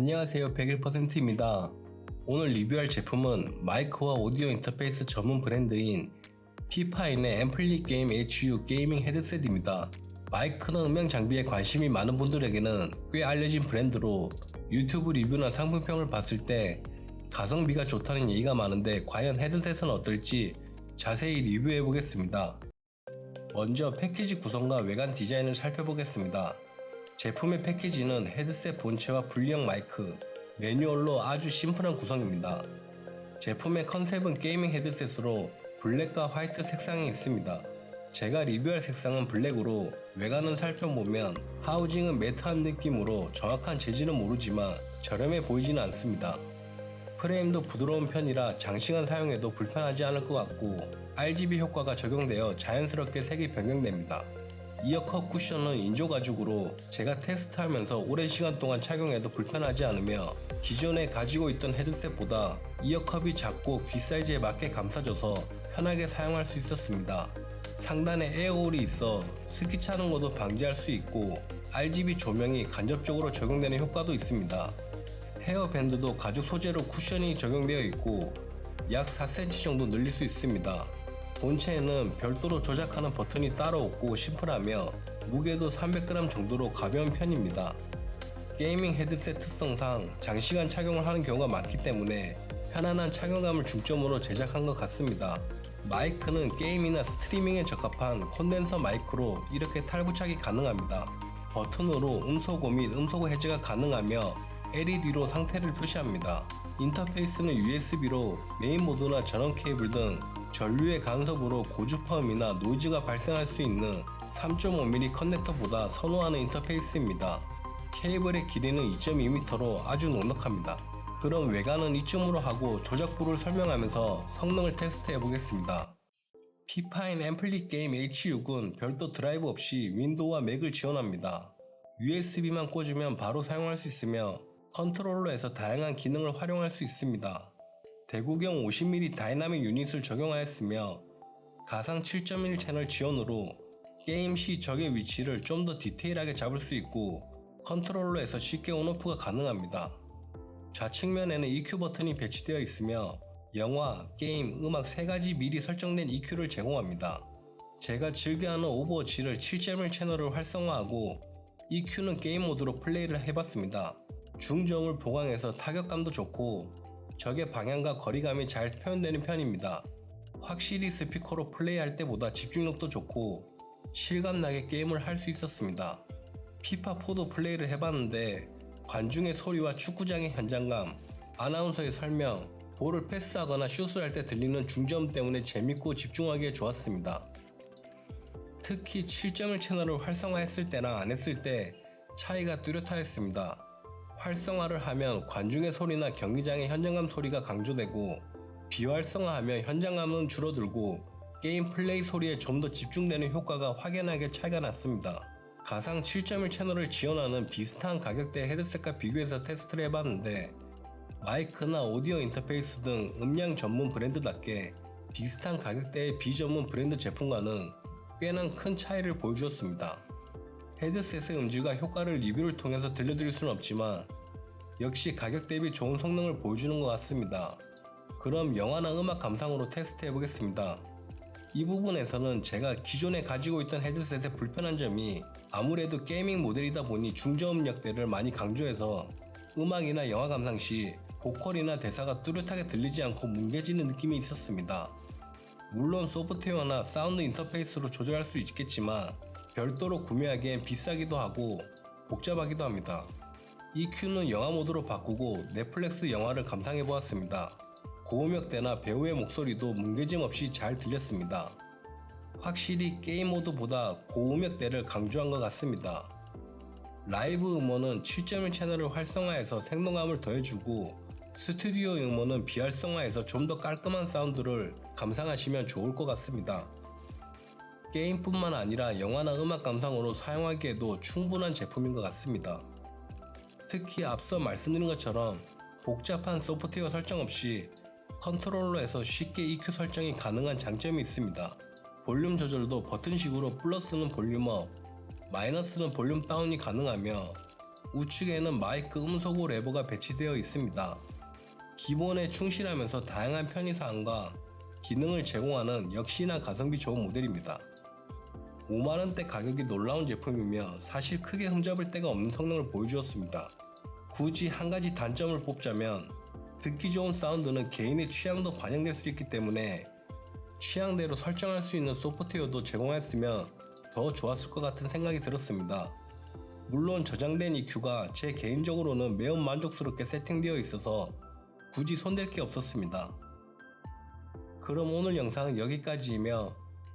안녕하세요 101%입니다. 오늘 리뷰할 제품은 마이크와 오디오 인터페이스 전문 브랜드인 피파인의 앰플리 게임 HU 게이밍 헤드셋입니다. 마이크는 음향 장비에 관심이 많은 분들에게는 꽤 알려진 브랜드로 유튜브 리뷰나 상품평을 봤을 때 가성비가 좋다는 얘기가 많은데 과연 헤드셋은 어떨지 자세히 리뷰해 보겠습니다. 먼저 패키지 구성과 외관 디자인을 살펴보겠습니다. 제품의 패키지는 헤드셋 본체와 분리형 마이크, 매뉴얼로 아주 심플한 구성입니다. 제품의 컨셉은 게이밍 헤드셋으로 블랙과 화이트 색상이 있습니다. 제가 리뷰할 색상은 블랙으로 외관은 살펴보면 하우징은 매트한 느낌으로 정확한 재질은 모르지만 저렴해 보이지는 않습니다. 프레임도 부드러운 편이라 장시간 사용해도 불편하지 않을 것 같고 RGB 효과가 적용되어 자연스럽게 색이 변경됩니다. 이어컵 쿠션은 인조 가죽으로 제가 테스트하면서 오랜 시간 동안 착용해도 불편하지 않으며 기존에 가지고 있던 헤드셋보다 이어컵이 작고 귀 사이즈에 맞게 감싸져서 편하게 사용할 수 있었습니다. 상단에 에어홀이 있어 스키 차는 것도 방지할 수 있고 RGB 조명이 간접적으로 적용되는 효과도 있습니다. 헤어밴드도 가죽 소재로 쿠션이 적용되어 있고 약 4cm 정도 늘릴 수 있습니다. 본체에는 별도로 조작하는 버튼이 따로 없고 심플하며 무게도 300g 정도로 가벼운 편입니다. 게이밍 헤드셋 특성상 장시간 착용을 하는 경우가 많기 때문에 편안한 착용감을 중점으로 제작한 것 같습니다. 마이크는 게임이나 스트리밍에 적합한 콘덴서 마이크로 이렇게 탈부착이 가능합니다. 버튼으로 음소거 및 음소거 해제가 가능하며 LED로 상태를 표시합니다. 인터페이스는 USB로 메인 모드나 전원 케이블 등 전류의 간섭으로 고주파음이나 노이즈가 발생할 수 있는 3.5mm 커넥터보다 선호하는 인터페이스입니다. 케이블의 길이는 2.2m로 아주 넉넉합니다. 그럼 외관은 이쯤으로 하고 조작부를 설명하면서 성능을 테스트해 보겠습니다. 피파인 앰플리 게임 H6은 별도 드라이브 없이 윈도우와 맥을 지원합니다. USB만 꽂으면 바로 사용할 수 있으며 컨트롤러에서 다양한 기능을 활용할 수 있습니다. 대구경 50mm 다이나믹 유닛을 적용하였으며 가상 7.1 채널 지원으로 게임 시 적의 위치를 좀 더 디테일하게 잡을 수 있고 컨트롤러에서 쉽게 온오프가 가능합니다. 좌측면에는 EQ 버튼이 배치되어 있으며 영화, 게임, 음악 세 가지 미리 설정된 EQ를 제공합니다. 제가 즐겨하는 오버워치를 7.1 채널을 활성화하고 EQ는 게임 모드로 플레이를 해봤습니다. 중저음을 보강해서 타격감도 좋고 적의 방향과 거리감이 잘 표현되는 편입니다. 확실히 스피커로 플레이할 때보다 집중력도 좋고 실감나게 게임을 할 수 있었습니다. 피파 4도 플레이를 해봤는데 관중의 소리와 축구장의 현장감, 아나운서의 설명, 볼을 패스하거나 슛을 할 때 들리는 중저음 때문에 재밌고 집중하기에 좋았습니다. 특히 7.1 채널을 활성화했을 때랑 안 했을 때 차이가 뚜렷하였습니다. 활성화를 하면 관중의 소리나 경기장의 현장감 소리가 강조되고 비활성화하면 현장감은 줄어들고 게임 플레이 소리에 좀 더 집중되는 효과가 확연하게 차이가 났습니다. 가상 7.1 채널을 지원하는 비슷한 가격대 헤드셋과 비교해서 테스트를 해봤는데 마이크나 오디오 인터페이스 등 음량 전문 브랜드답게 비슷한 가격대의 비전문 브랜드 제품과는 꽤나 큰 차이를 보여주었습니다. 헤드셋의 음질과 효과를 리뷰를 통해서 들려드릴 수는 없지만 역시 가격 대비 좋은 성능을 보여주는 것 같습니다. 그럼 영화나 음악 감상으로 테스트 해 보겠습니다. 이 부분에서는 제가 기존에 가지고 있던 헤드셋의 불편한 점이 아무래도 게이밍 모델이다 보니 중저음역대를 많이 강조해서 음악이나 영화 감상 시 보컬이나 대사가 뚜렷하게 들리지 않고 뭉개지는 느낌이 있었습니다. 물론 소프트웨어나 사운드 인터페이스로 조절할 수 있겠지만 별도로 구매하기엔 비싸기도 하고 복잡하기도 합니다. EQ는 영화 모드로 바꾸고 넷플릭스 영화를 감상해 보았습니다. 고음역대나 배우의 목소리도 뭉개짐 없이 잘 들렸습니다. 확실히 게임 모드보다 고음역대를 강조한 것 같습니다. 라이브 음원은 7.1 채널을 활성화해서 생동감을 더해주고 스튜디오 음원은 비활성화해서 좀 더 깔끔한 사운드를 감상하시면 좋을 것 같습니다. 게임뿐만 아니라 영화나 음악 감상으로 사용하기에도 충분한 제품인 것 같습니다. 특히 앞서 말씀드린 것처럼 복잡한 소프트웨어 설정 없이 컨트롤러에서 쉽게 EQ 설정이 가능한 장점이 있습니다. 볼륨 조절도 버튼식으로 플러스는 볼륨업, 마이너스는 볼륨 다운이 가능하며 우측에는 마이크 음소거 레버가 배치되어 있습니다. 기본에 충실하면서 다양한 편의사항과 기능을 제공하는 역시나 가성비 좋은 모델입니다. 5만원대 가격이 놀라운 제품이며 사실 크게 흠잡을 데가 없는 성능을 보여주었습니다. 굳이 한 가지 단점을 뽑자면 듣기 좋은 사운드는 개인의 취향도 반영될 수 있기 때문에 취향대로 설정할 수 있는 소프트웨어도 제공했으면 더 좋았을 것 같은 생각이 들었습니다. 물론 저장된 EQ가 제 개인적으로는 매우 만족스럽게 세팅되어 있어서 굳이 손댈 게 없었습니다. 그럼 오늘 영상은 여기까지이며